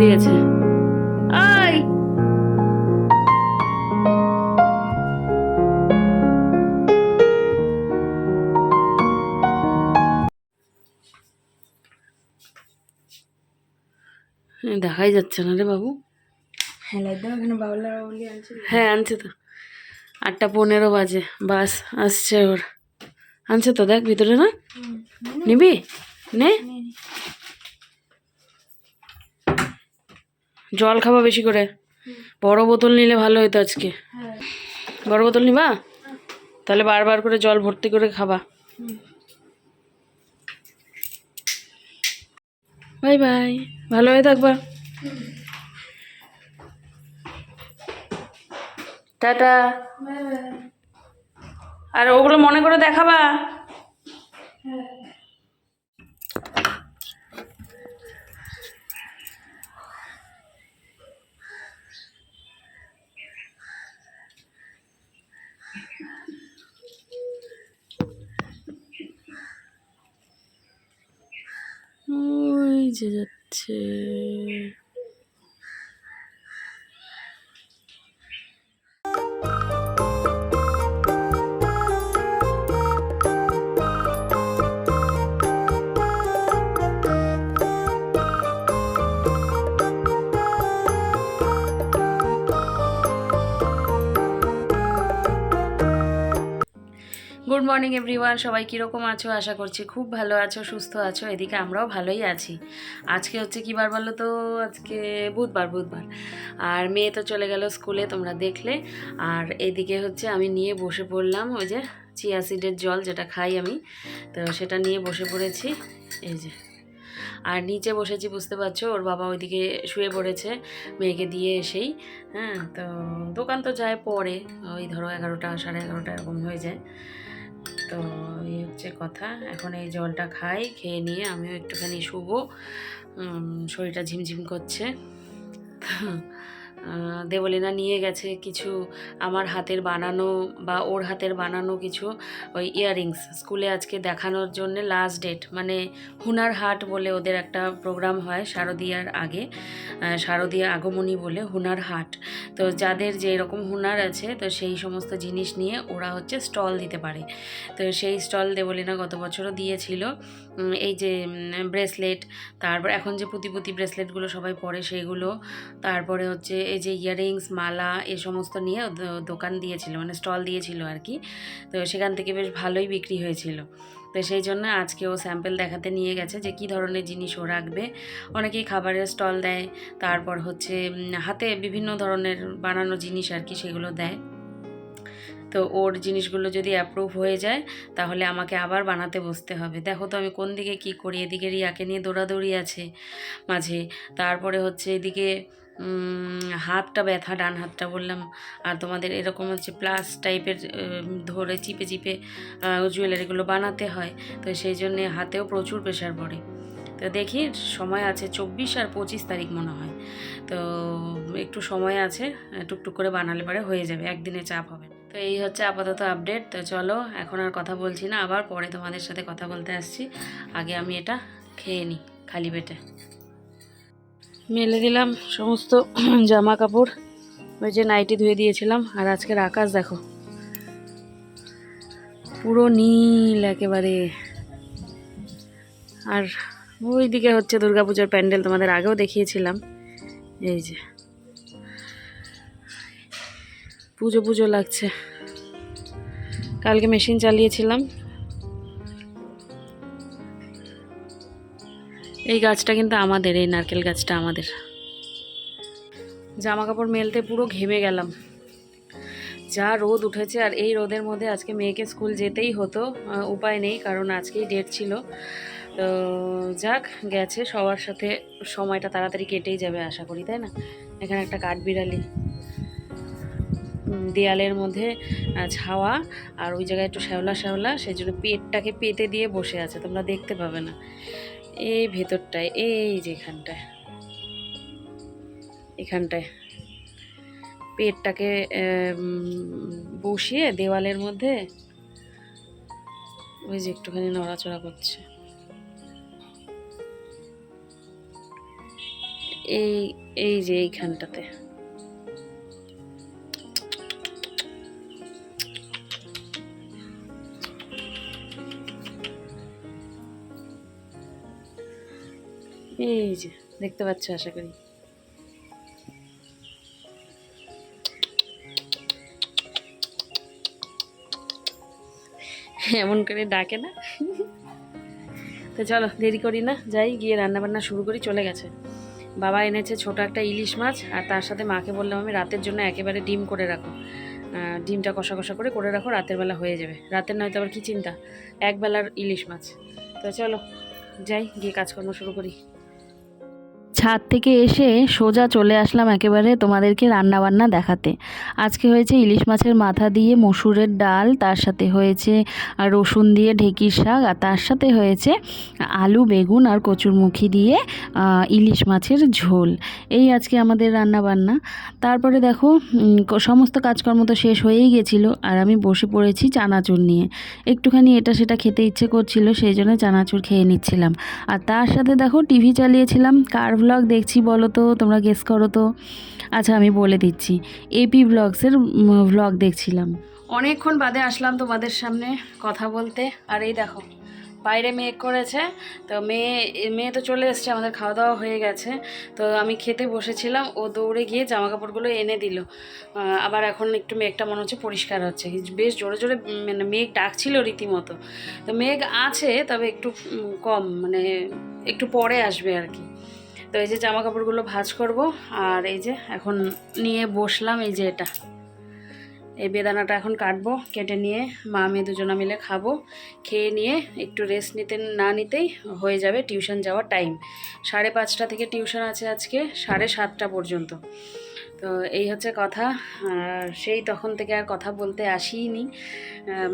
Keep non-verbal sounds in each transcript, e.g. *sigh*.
দিয়েছে। আই দেখাই যাচ্ছে না রে বাবু। হ্যাঁ হ্যাঁ আনছে তো। আটটা পনেরো বাজে বাস আসছে ওর আনছে তো দেখ ভিতরে না? নিবি? নে। জল খাবা বেশি করে? বড় বোতল নিলে ভালো হতো আজকে। হ্যাঁ বড় বোতল নিবা? তাহলে বারবার করে জল ভর্তি করে খাবা। Bye bye. ভালো হয়ে থাকবা। টাটা। আর ওগুলো মনে করে দেখাবা। ওই যে যাচ্ছে। গুড মর্নিং এভরিওয়ান সবাই কীরকম আছো? আশা করছি খুব ভালো আছো, সুস্থ আছো। এদিকে আমরাও ভালোই আছি। আজকে হচ্ছে কী বার বলো তো? আজকে বুধবার বুধবার। আর মেয়ে তো চলে গেল স্কুলে, তোমরা দেখলে। আর এদিকে হচ্ছে আমি নিয়ে বসে পড়লাম ওই যে চিয়া সিডের জল যেটা খাই আমি। তো সেটা নিয়ে বসে পড়েছি। এই যে। আর নিচে বসেছি, বুঝতে পারছ? ওর বাবা ওইদিকে শুয়ে পড়েছে, মেয়েকে দিয়ে এসেই। হ্যাঁ তো দোকান তো যায় পরে। ওই ধরো এগারোটা, সাড়ে এগারোটা এরকম হয়ে যায়। তো এই হচ্ছে কথা। এখন এই জলটা খাই, খেয়ে নিয়ে আমিও একটুখানি শুবো। শরীরটা ঝিমঝিম করছে। দেবলীনা নিয়ে গেছে কিছু আমার হাতের বানানো বা ওর হাতের বানানো কিছু ওই ইয়াররিংস স্কুলে আজকে দেখানোর জন্য লাস্ট ডেট মানে হুনার হাট বলে ওদের একটা প্রোগ্রাম হয় শারদীয়ার আগে শারদীয়া আগমনী বলে হুনার হাট। তো যাদের যে এরকম হুনার আছে, তো সেই সমস্ত জিনিস নিয়ে ওরা হচ্ছে স্টল দিতে পারে। তো সেই স্টল দেবলীনা গত বছরও দিয়েছিল। এই যে ব্রেসলেট তারপর এখন যে পুঁতি পুঁতি ব্রেসলেটগুলো সবাই পরে সেইগুলো তারপরে হচ্ছে এই যে ইয়াররিংস মালা এ সমস্ত নিয়ে দোকান দিয়েছিল মানে স্টল দিয়েছিল আর কি। তো সেখান থেকে বেশ ভালোই বিক্রি হয়েছিল। তো সেই জন্য আজকে ও স্যাম্পেল দেখাতে নিয়ে গেছে যে কী ধরনের জিনিস ও রাখবে। অনেকেই খাবারের স্টল দেয়, তারপর হচ্ছে হাতে বিভিন্ন ধরনের বানানো জিনিস আর কি সেগুলো দেয়। তো ওর জিনিসগুলো যদি অ্যাপ্রুভ হয়ে যায়, তাহলে আমাকে আবার বানাতে বসতে হবে। দেখো তো আমি কোন দিকে কি করি? এদিকে রিয়াকে নিয়ে দৌড়াদৌড়ি আছে মাঝে। তারপরে হচ্ছে এদিকে হাতটা ব্যথা, ডান হাতটা বললাম। আর তোমাদের এরকম হচ্ছে প্লাস টাইপের ধরে চিপে চিপে জুয়েলারিগুলো বানাতে হয়। তো সেই জন্যে হাতেও প্রচুর প্রেশার পড়ে। তো দেখি, সময় আছে চব্বিশ আর পঁচিশ তারিখ মনে হয়। তো একটু সময় আছে, টুকটুক করে বানালে পরে হয়ে যাবে, একদিনে চাপ হবে। তো এই হচ্ছে আপাতত আপডেট তো চলো, এখন আর কথা বলছি না, আবার পরে তোমাদের সাথে কথা বলতে আসছি। আগে আমি এটা খেয়ে নিই খালি পেটে। মেলে দিলাম সমস্ত *clears throat* জামা কাপড় ওই যে নাইটি ধুয়ে দিয়েছিলাম, আর আজকের আকাশ দেখো। পুরো নীল একেবারে। আর ওই দিকে হচ্ছে দুর্গাপুজোর প্যান্ডেল তোমাদের আগেও দেখিয়েছিলাম। এই যে। পুজো পুজো লাগছে। কালকে মেশিন চালিয়েছিলাম। এই গাছটা কিন্তু আমাদের, এই নারকেল গাছটা আমাদের। জামা কাপড় মেলতে পুরো ঘেমে গেলাম। যা রোদ উঠেছে, আর এই রোদের মধ্যে আজকে মেয়েকে স্কুল যেতেই হতো উপায় নেই, কারণ আজকেই ডেট ছিল। তো যাক, গেছে, সবার সাথে সময়টা তাড়াতাড়ি কেটেই যাবে আশা করি, তাই না? এখানে একটা কাঠবিড়ালি দেয়ালের মধ্যে ছাওয়া আর ওই জায়গায় একটু শ্যাওলা শ্যাওলা সেই জন্য পেটটাকে পেতে দিয়ে বসে আছে, তোমরা দেখতে পাবে না। এই ভেতরটায়, এই যে এখানটায়। এখানটায়। পেটটাকে বসিয়ে দেওয়ালের মধ্যে ওই যে একটুখানি নড়াচড়া করছে। এই এই যে এইখানটাতে। এই যে, দেখতে পাচ্ছ আশা করি। এমন করে ডাকে না। তো চলো, দেরি করি না, যাই, গিয়ে রান্না বান্না শুরু করি, চলে গেছে। বাবা এনেছে ছোট একটা ইলিশ মাছ, আর তার সাথে মাকে বললাম, আমি রাতের জন্য একেবারে ডিম করে রাখো। ডিমটা কষা কষা করে করে রাখো, রাতের বেলা হয়ে যাবে। রাতের নয়তো আবার কী চিন্তা? এক বেলার ইলিশ মাছ। তো চলো, যাই, গিয়ে কাজকর্ম শুরু করি। ছাদ থেকে এসে সোজা চলে আসলাম একেবারে তোমাদেরকে রান্না বান্না দেখাতে। আজকে হয়েছে ইলিশ মাছের মাথা দিয়ে মসুরের ডাল, তার সাথে হয়েছে রসুন দিয়ে ঢেঁকির শাক, আর তার সাথে হয়েছে আলু, বেগুন আর কচুরমুখী দিয়ে ইলিশ মাছের ঝোল। এই আজকে আমাদের রান্না বান্না তারপরে দেখো সমস্ত কাজকর্ম তো শেষ হয়েই গেছিল, আর আমি বসে পড়েছি চানাচুর নিয়ে। একটুখানি এটা সেটা খেতে ইচ্ছে করছিল, সেই জন্য চানাচুর খেয়ে নিচ্ছিলাম। আর তার সাথে দেখো, টিভি চালিয়েছিলাম কার ভ্লগ দেখছি বলো তো, তোমরা গেস করো তো। আচ্ছা আমি বলে দিচ্ছি। এপি ব্লগসের ভ্লগ দেখছিলাম। অনেকক্ষণ বাদে আসলাম তোমাদের সামনে কথা বলতে। আর এই দেখো, বাইরে মেঘ করেছে। তো মেয়ে মেয়ে তো চলে এসছে, আমাদের খাওয়া দাওয়া হয়ে গেছে। তো আমি খেতে বসেছিলাম, ও দৌড়ে গিয়ে জামা কাপড়গুলো এনে দিল। আবার এখন একটু মেঘটা মনে হচ্ছে পরিষ্কার হচ্ছে। বেশ জোরে জোরে মানে মেঘ ডাকছিল রীতিমতো। তো মেঘ আছে, তবে একটু কম মানে একটু পরে আসবে আর কি। তো এই যে জামা কাপড়গুলো ভাজ করব, আর এই যে এখন নিয়ে বসলাম এই যে এটা। এই বেদানাটা এখন কাটবো, কেটে নিয়ে মা মেয়ে দুজনা মিলে খাব। খেয়ে নিয়ে একটু রেস্ট নিতে, না নিতেই হয়ে যাবে টিউশন যাওয়ার টাইম সাড়ে পাঁচটা থেকে টিউশন আছে আজকে, সাড়ে সাতটা পর্যন্ত। তো এই হচ্ছে কথা। আর সেই তখন থেকে আর কথা বলতে আসিনি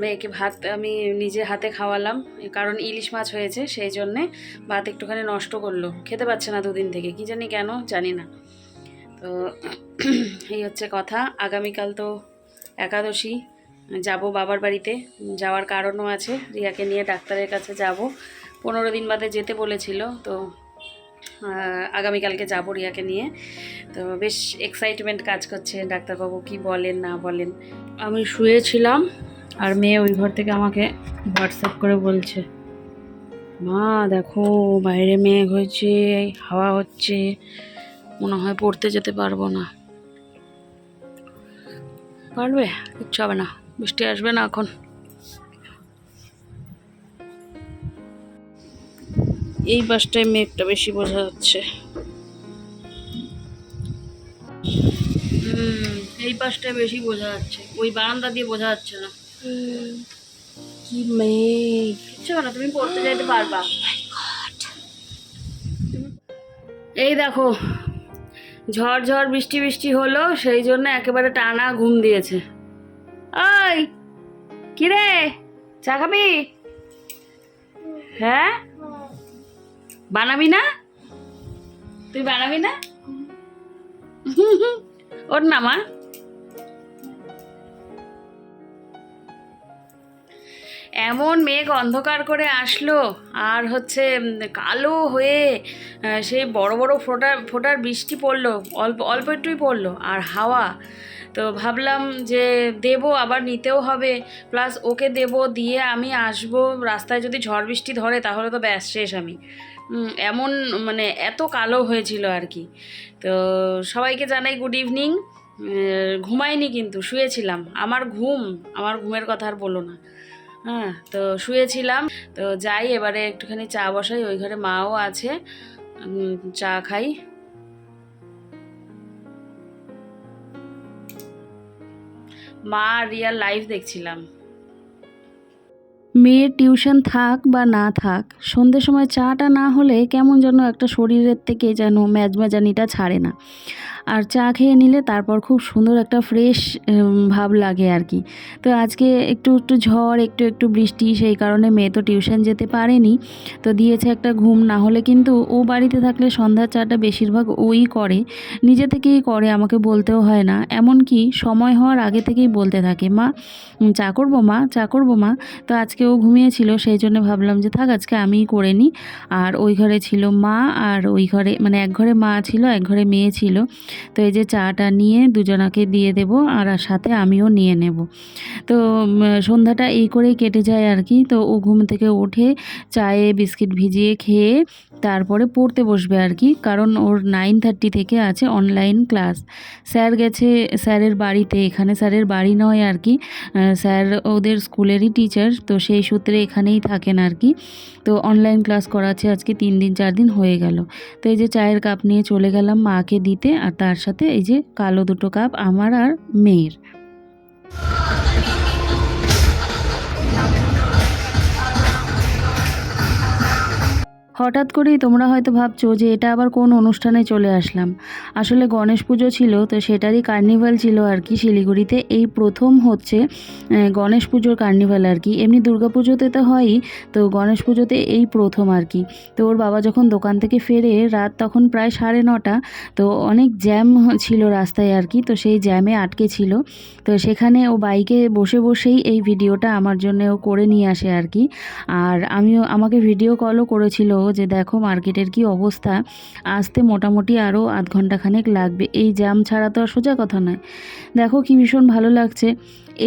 মেয়েকে ভাত আমি নিজে হাতে খাওয়ালাম কারণ ইলিশ মাছ হয়েছে, সেই জন্যে ভাত একটুখানি নষ্ট করল। খেতে পাচ্ছে না দুদিন থেকে, কি জানি কেন, জানি না। তো *clears throat* এই হচ্ছে কথা। আগামীকাল তো একাদশী, যাব বাবার বাড়িতে। যাওয়ার কারণও আছে, রিয়াকে নিয়ে ডাক্তারের কাছে যাব। পনেরো দিন বাদে যেতে বলেছিল, তো আগামীকালকে যাব রিয়াকে নিয়ে। তো বেশ এক্সাইটমেন্ট কাজ করছে ডাক্তারবাবু, কি বলেন, না বলেন। আমি শুয়েছিলাম আর মেয়ে ওই ঘর থেকে আমাকে হোয়াটসঅ্যাপ করে বলছে, মা, দেখো, বাইরে মেঘ হয়েছে, হাওয়া হচ্ছে, মনে হয় পড়তে যেতে পারব না। পারবে? কিচ্ছু হবে না। বৃষ্টি আসবে না এখন। এই বাসটায় মেঘটা বেশি বোঝা যাচ্ছে। হুম এই পাশটায় বেশি বোঝা যাচ্ছে। ওই বারান্দা দিয়ে বোঝা যাচ্ছে না। কি মেঘ। কিচ্ছু না তুমি পড়তে যাইতে পারবা। এই দেখো ঝড় ঝড় বৃষ্টি বৃষ্টি হলো সেই জন্য একেবারে টানা ঘুম দিয়েছে। ওই কিরে চা খাবি? হ্যাঁ? বানাবি না? তুই বানাবি না? *laughs* ওর না, মা। এমন মেঘ অন্ধকার করে আসলো, আর হচ্ছে কালো হয়ে সেই বড় বড় ফোটার ফোটার বৃষ্টি পড়ল, অল্প অল্প একটুই পড়ল, আর হাওয়া তো ভাবলাম যে দেব, আবার নিতেও হবে। প্লাস ওকে দেব, দিয়ে আমি আসব। রাস্তায় যদি ঝড় বৃষ্টি ধরে, তাহলে তো ব্যাস, শেষ আমি। এমন মানে এত কালো হয়েছিল আর কি। তো সবাইকে জানাই গুড ইভিনিং ঘুমাইনি কিন্তু, শুয়েছিলাম। আমার ঘুম, আমার ঘুমের কথা আর বলো না। হ্যাঁ তো শুয়েছিলাম। তো যাই, এবারে একটুখানি চা বসাই, ওই ঘরে মাও আছে। চা খাই। মা রিয়াল লাইফ লাইভ দেখছিলাম। মেয়ের টিউশন থাক বা না থাক, সন্ধ্যের সময় চাটা না হলে কেমন যেন একটা শরীরের থেকে যেন ম্যাজম্যাজানিটা ছাড়ে না। আর চা খেয়ে নিলে তারপর খুব সুন্দর একটা ফ্রেশ ভাব লাগে আর কি। তো আজকে একটু একটু ঝড়, একটু একটু বৃষ্টি, সেই কারণে মেয়ে তো টিউশন যেতে পারেনি। তো দিয়েছে একটা ঘুম, না হলে কিন্তু ও বাড়িতে থাকলে সন্ধ্যার চাটা বেশিরভাগ ওই করে। নিজে থেকেই করে, আমাকে বলতেও হয় না। এমনকি সময় হওয়ার আগে থেকেই বলতে থাকে, মা চা করব মা, চা করব মা। তো আজকে ও ঘুমিয়েছিল, সেই জন্য ভাবলাম যে, থাক, আজকে আমিই করে নিই। আর ওই ঘরে ছিল মা, আর ওই ঘরে মানে এক ঘরে মা ছিল, এক ঘরে মেয়ে ছিল। তো এই যে চাটা নিয়ে দুজনাকে দিয়ে দেব আর সাথে আমিও নিয়ে নেব। তো সন্ধ্যাটা এই করেই কেটে যায় আর কি। তো ও ঘুম থেকে উঠে চায়ে বিস্কিট ভিজিয়ে খেয়ে তারপরে পড়তে বসবে আর কি। কারণ ওর নাইন থার্টি থেকে আছে অনলাইন ক্লাস স্যার গেছে, স্যারের বাড়িতে। এখানে স্যারের বাড়ি নয় আর কি। স্যার ওদের স্কুলেরই টিচার তো সেই সূত্রে এখানেই থাকেন আর কি। তো অনলাইন ক্লাস করাচ্ছে আজকে তিন দিন, চার দিন হয়ে গেল। তো এই যে চায়ের কাপ নিয়ে চলে গেলাম মাকে দিতে। আর তার সাথে এই যে কালো দুটো কাপ আমার আর মেয়ের। হঠাৎ করেই তোমরা হয়তো ভাবছ যে এটা আবার কোন অনুষ্ঠানে চলে আসলাম। আসলে গণেশ পুজো ছিল, তো সেটারই কার্নিভাল ছিল আর কি শিলিগুড়িতে। এই প্রথম হচ্ছে গণেশ পুজোর কার্নিভাল আর কি। এমনি পুজোতে তো হয়ই, তো গণেশ পুজোতে এই প্রথম আর কি। তো ওর বাবা যখন দোকান থেকে ফেরে রাত তখন প্রায় সাড়ে নটা, তো অনেক জ্যাম ছিল রাস্তায় আর কি, তো সেই জ্যামে আটকে ছিল। তো সেখানে ও বাইকে বসে বসেই এই ভিডিওটা আমার জন্য ও করে নিয়ে আসে আর কি। আর আমিও, আমাকে ভিডিও কলও করেছিল যে দেখো মার্কেটের কি অবস্থা, আসতে মোটামুটি আরও আধ ঘণ্টা খানেক লাগবে। এই জ্যাম ছাড়া তো আর সোজা কথা নয়। দেখো কি ভীষণ ভালো লাগছে।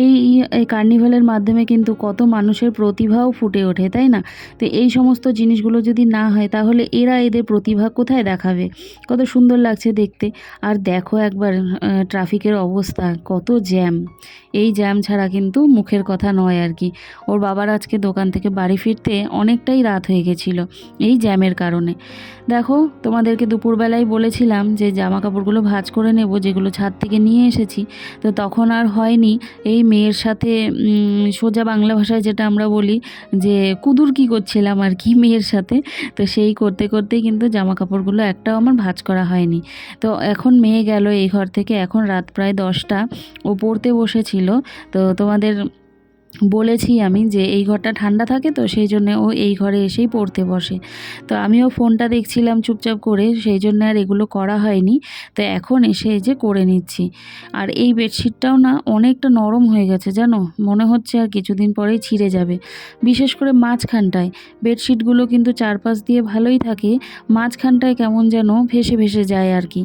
এই কার্নিভালের মাধ্যমে কিন্তু কত মানুষের প্রতিভাও ফুটে ওঠে, তাই না? তো এই সমস্ত জিনিসগুলো যদি না হয়, তাহলে এরা এদের প্রতিভা কোথায় দেখাবে? কত সুন্দর লাগছে দেখতে। আর দেখো একবার ট্রাফিকের অবস্থা, কত জ্যাম। এই জ্যাম ছাড়া কিন্তু মুখের কথা নয় আর কি। ওর বাবার আজকে দোকান থেকে বাড়ি ফিরতে অনেকটাই রাত হয়ে গেছিল, এই জ্যামের কারণে। দেখো, তোমাদেরকে দুপুরবেলায় বলেছিলাম যে জামা কাপড়গুলো ভাঁজ করে নেব, যেগুলো ছাদ থেকে নিয়ে এসেছি। তো তখন আর হয়নি, এই মেয়ের সাথে সোজা বাংলা ভাষায় যেটা আমরা বলি যে, কুদুর কি করছিলাম আর কি মেয়ের সাথে? তো সেই করতে করতেই কিন্তু জামা কাপড়গুলো একটাও আমার ভাজ করা হয়নি। তো এখন মেয়ে গেল এই ঘর থেকে, এখন রাত প্রায় দশটা। ও পড়তে বসেছিল। তো তোমাদের বলেছি আমি যে এই ঘরটা ঠান্ডা থাকে তো সেই জন্য ও এই ঘরে এসেই পড়তে বসে। তো আমিও ফোনটা দেখছিলাম চুপচাপ করে, সেই জন্য আর এগুলো করা হয়নি। তো এখন এসে এই যে করে নিচ্ছি। আর এই বেডশিটটাও না অনেকটা নরম হয়ে গেছে জানো? মনে হচ্ছে আর কিছুদিন পরেই ছিঁড়ে যাবে। বিশেষ করে মাঝখানটায়। বেডশিটগুলো কিন্তু চারপাশ দিয়ে ভালোই থাকে। মাঝখানটায় কেমন যেন ভেসে ভেসে যায় আর কি।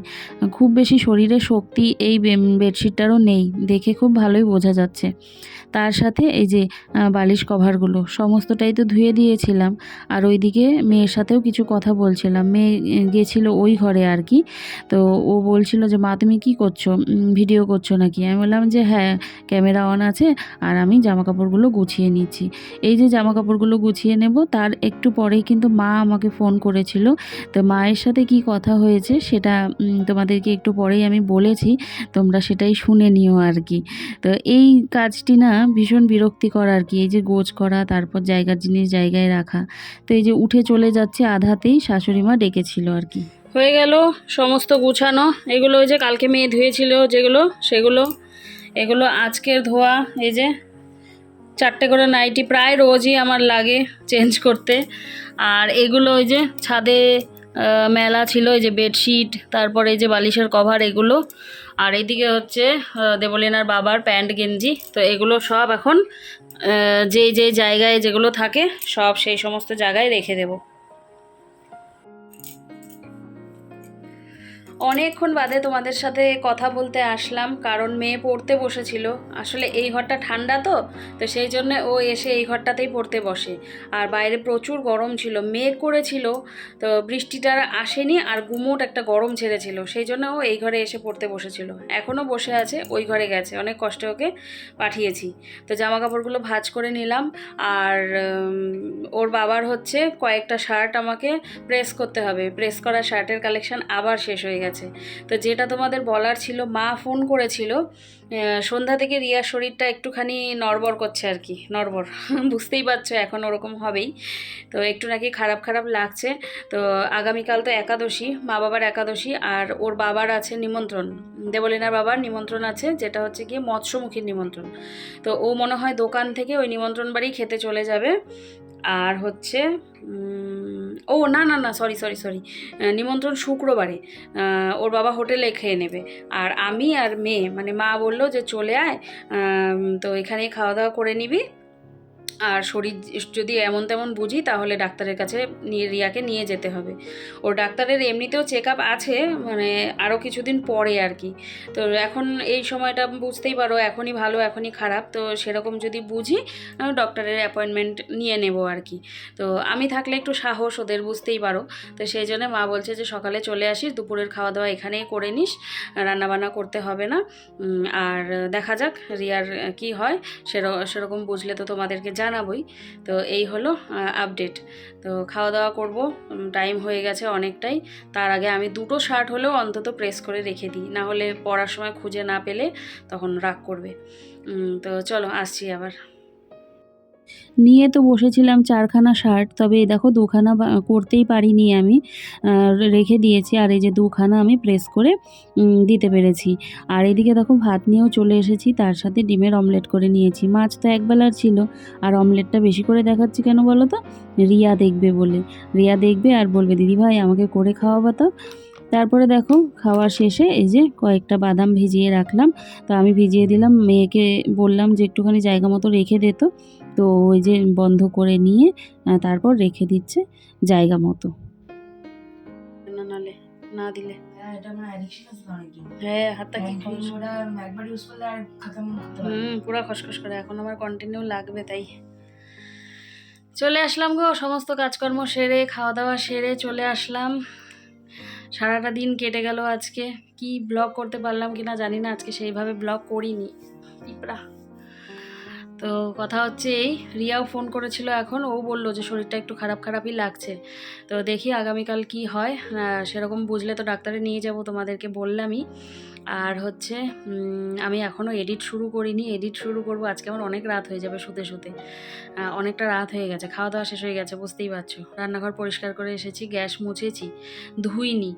খুব বেশি শরীরে শক্তি এই বেডশিটটারও নেই। দেখে খুব ভালোই বোঝা যাচ্ছে। তার সাথে এই যে বালিশ কভারগুলো, সমস্তটাই তো ধুয়ে দিয়েছিলাম। আর ওইদিকে মেয়ের সাথেও কিছু কথা বলছিলাম। মেয়ে গেছিল ওই ঘরে আর কি। তো ও বলছিল যে, মা, তুমি কি করছ? ভিডিও করছ নাকি? আমি বললাম যে হ্যাঁ ক্যামেরা অন আছে আর আমি জামা কাপড়গুলো গুছিয়ে নিচ্ছি। এই যে জামা কাপড়গুলো গুছিয়ে নেব, তার একটু পরেই কিন্তু মা আমাকে ফোন করেছিল। তো মায়ের সাথে কি কথা হয়েছে সেটা তোমাদেরকে একটু পরেই আমি বলেছি। তোমরা সেটাই শুনে নিও আর কি। তো এই কাজটি না ভীষণ বিরক্তিকর আর কি, এই যে গোজ করা, তারপর জায়গার জিনিস জায়গায় রাখা। তো এই যে উঠে চলে যাচ্ছে আধাতেই শাশুড়ি মা ডেকেছিল আর কি। হয়ে গেল সমস্ত গুছানো। এগুলো ওই যে কালকে মেয়ে ধুয়েছিল যেগুলো, সেগুলো। এগুলো আজকের ধোয়া, এই যে চারটে করে নাইটি প্রায় রোজই আমার লাগে চেঞ্জ করতে। আর এগুলো ওই যে ছাদে মেলা ছিল, এই যে বেডশিট, তারপরে এই যে বালিশের কভার, এগুলো। আর এইদিকে হচ্ছে দেবলীনার বাবার প্যান্ট, গেঞ্জি, তো এগুলো সব এখন যে যে জায়গায় যেগুলো থাকে, সব সেই সমস্ত জায়গায় রেখে দেবো। অনেকক্ষণ বাদে তোমাদের সাথে কথা বলতে আসলাম, কারণ মেয়ে পড়তে বসেছিল। আসলে এই ঘরটা ঠান্ডা তো তো সেই জন্য ও এসে এই ঘরটাতেই পড়তে বসে। আর বাইরে প্রচুর গরম ছিল, মেঘ করেছিল, তো বৃষ্টিটা আসেনি আর গুমোট একটা গরম ছেড়েছিল, সেই জন্য ও এই ঘরে এসে পড়তে বসেছিল। এখনও বসে আছে, ওই ঘরে গেছে, অনেক কষ্টে ওকে পাঠিয়েছি। তো জামা কাপড়গুলো ভাজ করে নিলাম, আর ওর বাবার হচ্ছে কয়েকটা শার্ট আমাকে প্রেস করতে হবে। প্রেস করা শার্টের কালেকশন আবার শেষ হয়ে গেছে। গেছে তো যেটা তোমাদের বলার ছিল, মা ফোন করেছিল সন্ধ্যা থেকে রিয়ার শরীরটা একটুখানি নড়বড় করছে আর কি, নড়বড়। *laughs* বুঝতেই পারছ, এখন ওরকম হবেই। তো একটু নাকি খারাপ খারাপ লাগছে। তো আগামীকাল তো একাদশী, মা বাবার একাদশী, আর ওর বাবার আছে নিমন্ত্রণ। দেবলিনার বাবার নিমন্ত্রণ আছে, যেটা হচ্ছে গিয়ে মৎস্যমুখীর নিমন্ত্রণ। তো ও মনে হয় দোকান থেকে ওই নিমন্ত্রণ বাড়ি খেতে চলে যাবে। আর হচ্ছে ও, না না না সরি সরি সরি নিমন্ত্রণ শুক্রবারে। ওর বাবা হোটেলে খেয়ে নেবে। আর আমি আর মেয়ে মানে মা বলল যে চলে আয় তো এখানেই খাওয়া দাওয়া করে নিবি। আর শরীর যদি এমন তেমন বুঝি, তাহলে ডাক্তারের কাছে নিয়ে, রিয়াকে নিয়ে যেতে হবে। ওর ডাক্তারের এমনিতেও চেক আপ আছে মানে আরও কিছুদিন পরে আর কি। তো এখন এই সময়টা বুঝতেই পারো, এখনই ভালো, এখনই খারাপ। তো সেরকম যদি বুঝি আমি ডক্টরের অ্যাপয়েন্টমেন্ট নিয়ে নেব আর কি। তো আমি থাকলে একটু সাহস ওদের, বুঝতেই পারো। তো সেই জন্য মা বলছে যে, সকালে চলে আসিস, দুপুরের খাওয়া দাওয়া এখানেই করে নিস, রান্নাবান্না করতে হবে না। আর দেখা যাক, রিয়ার কি হয়, সের- সেরকম বুঝলে তো তোমাদেরকে জানাবই। তো এই হলো আপডেট তো খাওয়া দাওয়া করব টাইম হয়ে গেছে অনেকটাই। তার আগে আমি দুটো শার্ট হলেও অন্তত প্রেস করে রেখে দিই। না হলে পড়ার সময় খুঁজে না পেলে তখন রাগ করবে। তো চলো, আসছি আবার। নিয়ে তো বসেছিলাম চারখানা শার্ট, তবে দেখো দুখানা করতেই পারিনি আমি। রেখে দিয়েছি, আর এই যে দুখানা আমি প্রেস করে দিতে পেরেছি। আর এদিকে দেখো ভাত নিয়েও চলে এসেছি, তার সাথে ডিমের অমলেট করে নিয়েছি। মাছ তো একবেলার ছিল, আর অমলেটটা বেশি করে দেখাচ্ছি কেন বলো তো? রিয়া দেখবে বলে। রিয়া দেখবে আর বলবে দিদি ভাই আমাকে করে খাওয়াবা তো? তারপরে দেখো খাওয়া শেষে এই যে কয়েকটা বাদাম ভিজিয়ে রাখলাম। তো আমি ভিজিয়ে দিলাম মেয়েকে বললাম যে একটুখানি জায়গা মতো রেখে দিত তো। তো ওই যে বন্ধ করে নিয়ে তারপর রেখে দিচ্ছে জায়গা মতো। না নালে না দিলে। হ্যাঁ হ্যাঁ হাতটা কি। হুম পুরো খসখস করে। এখন আমার কন্টিনিউ লাগবে তাই। চলে আসলাম গো সমস্ত কাজকর্ম সেরে খাওয়া দাওয়া সেরে চলে আসলাম। সারাটা দিন কেটে গেল আজকে। কি ব্লগ করতে পারলাম কি না জানি না, আজকে সেইভাবে ব্লগ করিনি। পিঁপড়া তো কথা হচ্ছে এই, রিয়াও ফোন করেছিল এখন, ও বলল যে শরীরটা একটু খারাপ খারাপই লাগছে। তো দেখি আগামীকাল কি হয় সেরকম বুঝলে তো ডাক্তারে নিয়ে যাব তোমাদেরকে বললামই। আর হচ্ছে আমি এখনও এডিট শুরু করিনি। এডিট শুরু করব, আজকে আমার অনেক রাত হয়ে যাবে শুতে শুতে। অনেকটা রাত হয়ে গেছে। খাওয়া দাওয়া শেষ হয়ে গেছে, বুঝতেই পারছ। রান্নাঘর পরিষ্কার করে এসেছি, গ্যাস মুছেছি, ধুইনি।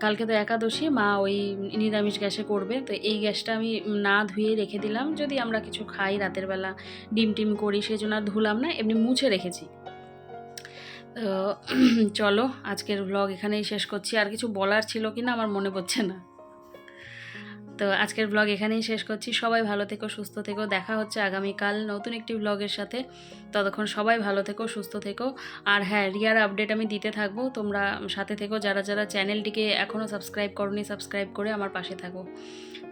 কালকে তো একাদশী, মা ওই নিরামিষ গ্যাসে করবে। তো এই গ্যাসটা আমি না ধুয়ে রেখে দিলাম। যদি আমরা কিছু খাই রাতের বেলা, ডিম টিম করি সেই জন্য আর ধুলাম না, এমনি মুছে রেখেছি। তো, *clears throat* চলো, আজকের ব্লগ এখানেই শেষ করছি। আর কিছু বলার ছিল কি না আমার মনে পড়ছে না। তো আজকের ব্লগ এখানেই শেষ করছি। সবাই ভালো থেকো, সুস্থ থেকো। দেখা হচ্ছে আগামীকাল নতুন একটি ব্লগের সাথে। ততক্ষণ সবাই ভালো থেকো, সুস্থ থেকো। আর হ্যাঁ রিয়ার আপডেট আমি দিতে থাকব। তোমরা সাথে থেকো। যারা যারা চ্যানেলটিকে এখনও সাবস্ক্রাইব করনি সাবস্ক্রাইব করে আমার পাশে থাকো।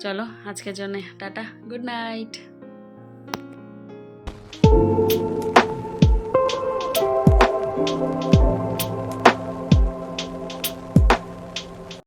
চলো, আজকের জন্য টাটা। Good night